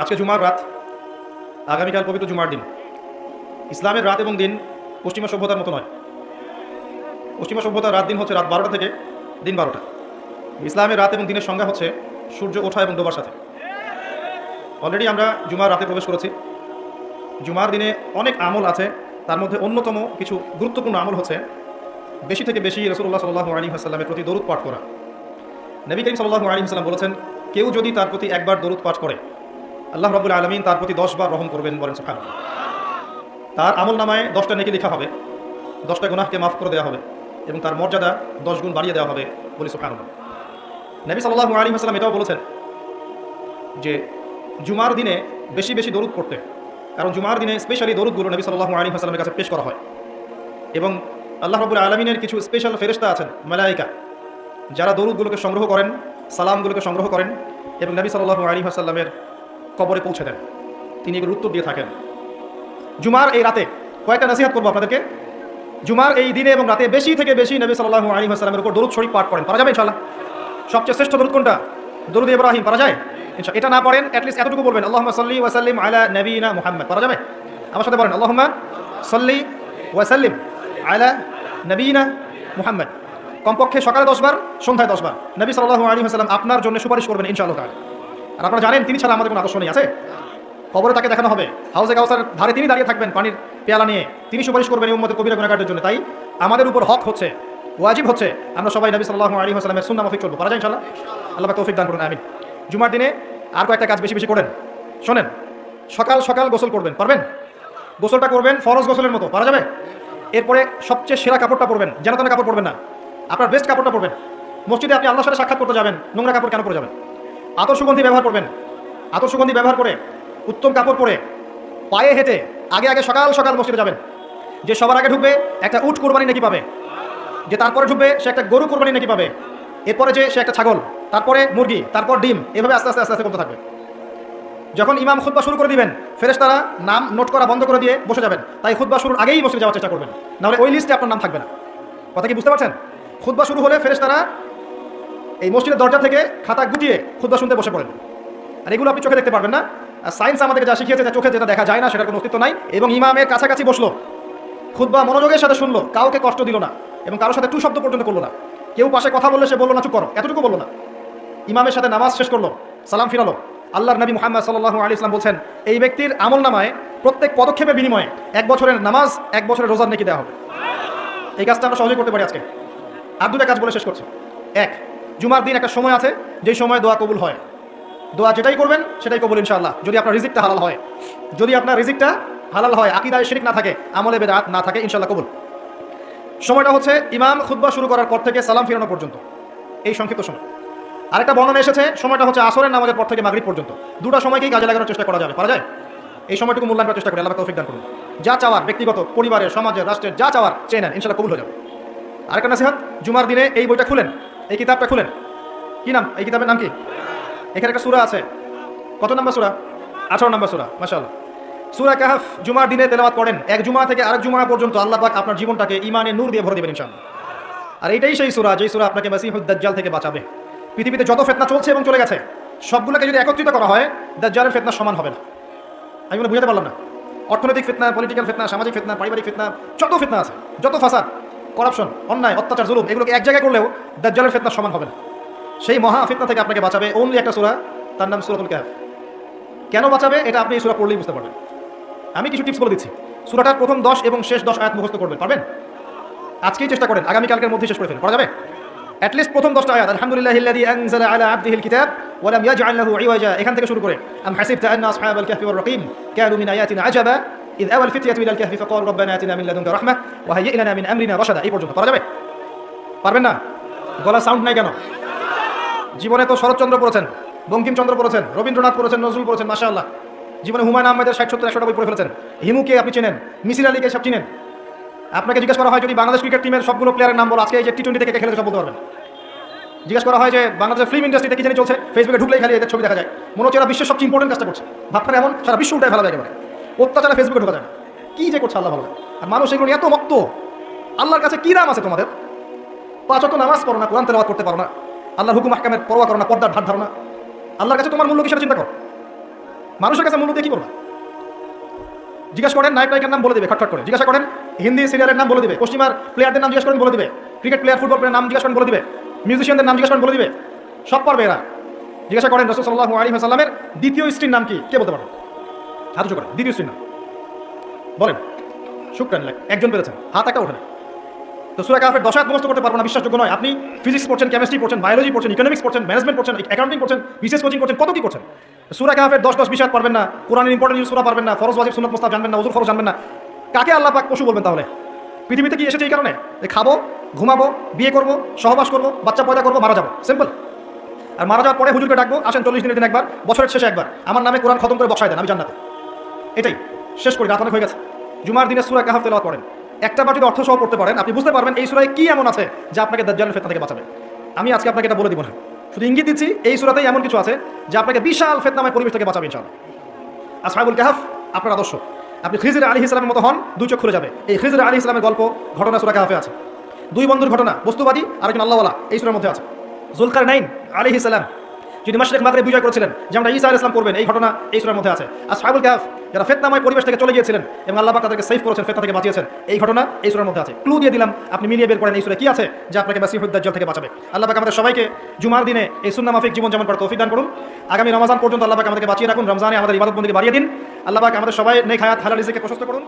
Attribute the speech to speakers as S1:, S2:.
S1: আজকে জুমার রাত, আগামীকাল পবিত্র জুমার দিন। ইসলামের রাত এবং দিন পশ্চিমা সভ্যতার মতো নয়। পশ্চিমা সভ্যতার রাত দিন হচ্ছে রাত বারোটা থেকে দিন বারোটা। ইসলামের রাত এবং দিনের সংজ্ঞা হচ্ছে সূর্য ওঠা এবং ডোবার সাথে। অলরেডি আমরা জুমার রাতে প্রবেশ করেছি। জুমার দিনে অনেক আমল আছে, তার মধ্যে অন্যতম কিছু গুরুত্বপূর্ণ আমল হচ্ছে বেশি থেকে বেশি রসুল্লাহ সাল্লাহ আলী হাসাল্লামের প্রতি দরুদ পাঠ করা। নবী করিম সাল্লাহ আলী হাসাল্লাম বলেছেন, কেউ যদি তার প্রতি একবার দরুদ পাঠ করে আল্লাহ রবুল আলমিন তার প্রতি দশ বার রহম করবেন, বলেন সুখান তার আমল নামায় দশটা নেকি লেখা হবে, দশটা গুনাহকে মাফ করে দেওয়া হবে, এবং তার মর্যাদা দশ গুণ বাড়িয়ে দেওয়া হবে, বলে সুখান নবী সাল্লাহ আলী হাসলাম এটাও বলেছেন যে, জুমার দিনে বেশি বেশি দরুদ পড়তে, কারণ জুমার দিনে স্পেশালি দরুদগুলো নবী সাল্লাহ আলী হাসলামের কাছে পেশ করা হয়। এবং আল্লাহ রবুল আলমিনের কিছু স্পেশাল ফেরিস্তা আছেন মালাইকা যারা দরুদগুলোকে সংগ্রহ করেন, সালামগুলোকে সংগ্রহ করেন, এবং নবী সাল্লাহ আলী হাসাল্লামের কবরে পৌঁছে দেন। তিনি এগুলোর উত্তর দিয়ে থাকেন। জুমার এই রাতে কয়েকটা নসিহাত করব আপনাদেরকে। জুমার এই দিনে এবং রাতে বেশি থেকে বেশি নবী সাল্লাহ আলী হাসলামের উপর দরুদ শরীফ পাঠ করেন। পারা যাবে ইনশাল্লাহ সবচেয়ে শ্রেষ্ঠ দরুদ কোনটা? দরুদ ইব্রাহিম, পারা যায়? ইনশা এটা না পড়েন অ্যাটলিস্ট এতটুকু বলবেন আল্লাহ সাল্লি ওয়াসাল্লিম আলা নবীনা মুহাম্মদ পারা যাবে? আমার সাথে বলেন আল্লাহ সাল্লি ওয়াসাল্লিম আলা নবীনা মুহাম্মদ কমপক্ষে সকালে দশবার সন্ধ্যায় দশবার নবী সাল্লাহ আলী হাসলাম আপনার জন্য সুপারিশ করবেন ইনশাআল্লাহ আর আপনারা জানেন, তিনি ছাড়া আমাদের কোনো আদর্শ নেই, আছে? কবরে তাকে দেখানো হবে। হাউসে কাউসার ধারে তিনি দাঁড়িয়ে থাকবেন পানির পেয়ালা নিয়ে। তিনি সুপারিশ করবেন এই উম্মতের কবিরা গুণাগারের জন্য। তাই আমাদের উপর হক হচ্ছে, ওয়াজিব হচ্ছে, আমরা সবাই নবী সাল্লাহ আলী হাসলামের সুন্না মাফিক চলবো। পারা যায় ইনশাল্লাহ আল্লাহ তৌফিক দান করুন, আমিন। জুমার দিনে আর কয়েকটা কাজ বেশি বেশি করেন। শোনেন, সকাল সকাল গোসল করবেন, পারবেন? গোসলটা করবেন ফরজ গোসলের মতো, পারা যাবে? এরপরে সবচেয়ে সেরা কাপড়টা পরবেন, যেন তেন কাপড় পরবেন না। আপনার বেস্ট কাপড়টা পরবেন। মসজিদে আপনি আল্লাহর সাথে সাক্ষাৎ করতে যাবেন, নোংরা কাপড় কেন পরে যাবেন? আতর সুগন্ধি ব্যবহার করবেন। আতর সুগন্ধি ব্যবহার করে, উত্তম কাপড় পরে, পায়ে হেঁটে আগে আগে সকাল সকাল মসজিদে যাবেন। যে সবার আগে ঢুকবে, একটা উট কোরবানি নাকি পাবে। যে তারপরে ঢুকবে, সে একটা গরু কোরবানি নাকি পাবে। এরপরে যে সে একটা ছাগল, তারপরে মুরগি, তারপর ডিম, এভাবে আস্তে আস্তে আস্তে আস্তে করতে থাকবে। যখন ইমাম খুদ্া শুরু করে দিবেন ফেরেস তারা নাম নোট করা বন্ধ করে দিয়ে বসে যাবেন। তাই খুদ্া শুরুর আগেই বসে যাওয়ার চেষ্টা করবেন। নাহলে ওই লিস্টে আপনার নাম থাকবে না। কথা কি বুঝতে পারছেন? খুদ্া শুরু হলে ফেরেশতারা এই মসজিদের দরজা থেকে খাতা গুটিয়ে খুদ্া শুনতে বসে পড়েন। আর এগুলো আপনি চোখে দেখতে পারবেন না। সায়েন্স আমাদেরকে যা শিখিয়েছে, যে চোখে যেটা দেখা যায় না, সেটার কোনো অস্তিত্ব নাই। এবং ইমামের কাছাকাছি বসল। খুদ্া মনোযোগের সাথে শুনলো। কাউকে কষ্ট দিল না। এবং কারোর সাথে টু শব্দ পর্যন্ত করল না। কেউ পাশে কথা বললে সে বলল, না, চুপ করো। এতটুকু বলল না। ইমামের সাথে নামাজ শেষ করল। সালাম ফিরালো। আল্লাহর নবী মুহাম্মদ সাল্লাহ আলী ইসলাম বলছেন, এই ব্যক্তির আমল নামায় প্রত্যেক পদক্ষেপের বিনিময়ে এক বছরের নামাজ, এক বছরের রোজার নেকি দেওয়া হবে। এই কাজটা আমরা সহজেই করতে পারি আজকে। আর দুটা কাজ বলে শেষ করছি। এক জুমার দিন একটা সময় আছে, যেই সময় দোয়া কবুল হয়। দোয়া যেটাই করবেন, সেটাই কবুল ইনশাআল্লাহ। যদি আপনার রিজিকটা হালাল হয়। যদি আপনার রিজিকটা হালাল হয়, আকিদায় শিরিক না থাকে, আমলে বেদাত না থাকে ইনশাল্লাহ কবুল। সময়টা হচ্ছে ইমাম খুদ্া শুরু করার পর থেকে সালাম ফিরানো পর্যন্ত। এই সংক্ষিপ্ত সময়। আরেকটা বর্ণনা এসেছে, সময়টা হচ্ছে আসরের নামাজের পর থেকে মাগরিব পর্যন্ত। দুটো সময়কেই কাজে লাগানোর চেষ্টা করা যাবে পারা যায়? এই সময়টুকু মূল্যায়ন করার চেষ্টা করি, আল্লাহ তৌফিক দান করুন। যা চাওয়ার, ব্যক্তিগত, পরিবারের, সমাজের, রাষ্ট্রের, যা চাওয়ার, চেয়ে নেন ইনশাল্লাহ কবুল হয়ে যাবে। আরেকটা নাসিহাত, জুমার দিনে এই বইটা খুলেন এই কিতাবটা খুলেন। কি নাম? এই কিতাবের নাম কি? এখানে একটা সুরা আছে। কত নাম্বার সুরা? আঠারো নাম্বার সুরা মাসাল্লাহ সুরা কাহাফ জুমার দিনে তেলাওয়াত করেন। এক জুমা থেকে আরেক জুমা পর্যন্ত আল্লাহ পাক আপনার জীবনটাকে ইমানে নূর দিয়ে ভরে দেবেন ইনশাআল্লাহ। আর এটাই সেই সুরা, যেই সুরা আপনাকে দাজ্জাল থেকে বাঁচাবে। পৃথিবীতে যত ফেতনা চলছে এবং চলে গেছে, সবগুলোকে যদি একত্রিত করা হয়, দাজ্জালের ফেতনা সমান হবে না। আমি মনে বুঝাতে পারলাম না। অর্থনৈতিক ফেতনা পলিটিক্যাল ফেতনা, সামাজিক ফেতনা, পারিবারিক ফেতনা, যত ফেতনা আছে, যত ফাসাদ করাপশন, অন্যায়, অত্যাচার, জুলুম, এগুলোকে এক জায়গায় করলেও দাজ্জালের ফেতনা সমান হবে না। সেই মহা ফিতনা থেকে আপনাকে বাঁচাবে অনলি একটা সুরা, তার নাম সুরাতুল ক্যাফ কেন বাঁচাবে? এটা আপনি এই সুরা পড়লেই বুঝতে পারবেন। আমি কিছু টিপস বলে দিচ্ছি। সুরাটার প্রথম দশ এবং শেষ দশ আয়াত মুখস্থ করবেন, পারবেন? আজকেই চেষ্টা করেন আগামীকালকের মধ্যে শেষ করে ফেলেন, করা যাবে? অ্যাটলিস্ট প্রথম দশটা আয়াত, আলহামদুলিল্লাহ আনজালা আলা আবদিহিল কিতাব ওয়া লাম ইয়াজআল লাহু ইওয়াজা এখান থেকে শুরু করে, আম হাসিবতা আন্না আসহাবাল কাহফি ওয়ার রাকিম কানু মিন আয়াতিনা আজাবা إذ أوى الفتية إلى الكهف فقالوا ربنا آتنا من لدنك رحمة وهيئ لنا من أمرنا رشدا এই পর্যন্ত পারা যাবে পারবেন না গলা সাউন্ড নাই কেন জীবনে তো শরৎচন্দ্র পড়েছেন বঙ্কিমচন্দ্র পড়েছেন রবীন্দ্রনাথ পড়েছেন নজরুল পড়েছেন মাশাআল্লাহ জীবনে হুমায়ুন আহমেদের ষাট সত্তর একশোটা বই পড়ে ফেলেছেন হিমুকে আপনি চেনেন মিসির আলীকে সব চিনেন আপনাকে জিজ্ঞেস করা হয় যদি বাংলাদেশ ক্রিকেট টিমের সবগুলো প্লেয়ারের নাম বলো আজকে এই যে টি টোয়েন্টি থেকে খেলে সব বলতে পারবেন জিজ্ঞেস করা হয় যে বাংলাদেশের ফিল্ম ইন্ডাস্ট্রিতে কি জানি চলছে ফেসবুকে ঢুকলেই খালি এদের ছবি দেখা যায় মনে হচ্ছে এরা বিশ্বের সবচেয়ে ইম্পর্টেন্ট কাজটা করছে ভাবখানে এমন সারা বিশ্ব উল্টায় ফেলা যায় একেবারে অত্যাচারে ফেসবুকে ঢোকা যায় কি যে করছে আল্লাহ ভালো আর মানুষ এগুলো এত মক্ত আল্লাহর কাছে কি নাম আছে তোমাদের? পাঁচ অত নামাজ পড়ো না, কোরআন তেলাওয়াত করতে পারো না। আল্লাহর হুকুম আহকামের পরোয়া করো না, পর্দার ধার না। আল্লাহর কাছে তোমার মূল্য কি সেটা চিন্তা করো। মানুষের কাছে মূল্য দিয়ে কি করবা? জিজ্ঞাসা করেন, নায়ক নায়িকার নাম বলে দিবে, খটখট করে। জিজ্ঞাসা করেন, হিন্দি সিরিয়ালের নাম বলে দেবে, পশ্চিমার প্লেয়ারদের নাম জিজ্ঞাসা করেন বলে দেবে ক্রিকেট প্লেয়ার ফুটবল প্লেয়ার নাম জিজ্ঞাসা করেন বলে দেবে মিউজিশিয়ানদের নাম জিজ্ঞাসা করেন বলে দেবে, সব পারবে এরা। জিজ্ঞাসা করেন রসুল সাল্লাহ আলী সাল্লামের দ্বিতীয় স্ত্রীর নাম কি? কে বলতে পারবে? হাত উঁচু করেন দ্বিতীয় নাম বলেন শুক্রান একজন পেরেছেন, হাত একটা ওঠে তো সুরা কাফের দশাত মুখস্থ করতে পারব না, বিশ্বাসযোগ্য নয়। আপনি ফিজিক্স পড়ছেন কেমিস্ট্রি পড়ছেন বায়োলজি পড়ছেন ইকোনমিক্স পড়ছেন ম্যানেজমেন্ট পড়ছেন অ্যাকাউন্টিং পড়ছেন বিশেষ কোচিং করছেন, কত কি করছেন? সুরা কাফের দশ দশ বিষয় পারবেন না, কোরআনের ইম্পর্টেন্ট নিউজ সুরা পারবেন না, ফরজ ওয়াজিব সুন্নত মুস্তাব জানবেন না, উজুর ফরজ জানবেন না। কাকে আল্লাহ পাক পশু বলবেন তাহলে? পৃথিবীতে কি এসেছে এই কারণে? খাব, ঘুমাবো, বিয়ে করব, সহবাস করব, বাচ্চা পয়দা করব, মারা যাব। সিম্পল আর মারা যাওয়ার পরে হুজুরকে ডাকবো, আসেন চল্লিশ দিনের দিন একবার, বছরের শেষে একবার। আমার নামে কোরআন খতম করে বসায় দেন, আমি জান্নাতে। এটাই। শেষ করি রাত অনেক হয়ে গেছে। জুমার দিনে সুরা কাহাফ তেলাওয়াত করেন একটা যদি অর্থ সহ পড়তে পারেন। আপনি বুঝতে পারবেন এই সুরায় কি এমন আছে যা আপনাকে দাজ্জালের ফেতনা থেকে বাঁচাবে। আমি আজকে আপনাকে এটা বলে দিব না। শুধু ইঙ্গিত দিচ্ছি, এই সুরাতেই এমন কিছু আছে যা আপনাকে বিশাল ফেতনাময় পরিবেশ থেকে বাঁচাবে ইনশাআল্লাহ। আসহাবুল কাহাফ, আপনার আদর্শ। আপনি খিজির আলী ইসলামের মতো হন দুই চোখ খুলে যাবে। এই খিজির আলী ইসলামের গল্প, ঘটনা সুরা কাহাফে আছে। দুই বন্ধুর ঘটনা, বস্তুবাদী আর একজন আল্লাহওয়ালা, এই সুরের মধ্যে আছে। জুলকার নাইন আলী ইসলাম যিনি মাসরিক মাগরে বিজয় করেছিলেন যেমন ঈসা আলাইহিস সালাম করবেন এই ঘটনা এই সুরের মধ্যে আছে। আসহাবুল কাহাফ, যারা ফেতনাময় পরিবেশ থেকে চলে গিয়েছিলেন এবং আল্লাহ তাদেরকে সেফ করেছেন, ফেতনা থেকে বাঁচিয়েছেন, এই ঘটনা এই সুরের মধ্যে আছে। ক্লু দিয়ে দিলাম, আপনি মিলিয়ে বের করেন এই সুরে কি আছে, যে আপনাকে মাসিহুদ্দাজ্জাল থেকে বাঁচাবে। আল্লাহ পাক আমাদের সবাইকে জুমার দিনে এই সুন্নাহ মাফিক জীবন যেমন করার তৌফিক দান করুন। আগামী রমজান পর্যন্ত আল্লাহ পাক আমাদেরকে বাঁচিয়ে রাখুন, রমজানে আমাদের ইবাদত বন্দী বাড়িয়ে দিন। আল্লাহ পাক আমাদের সবাই নেক হায়াত, হালাল রিজিকে প্রশস্ত করুন।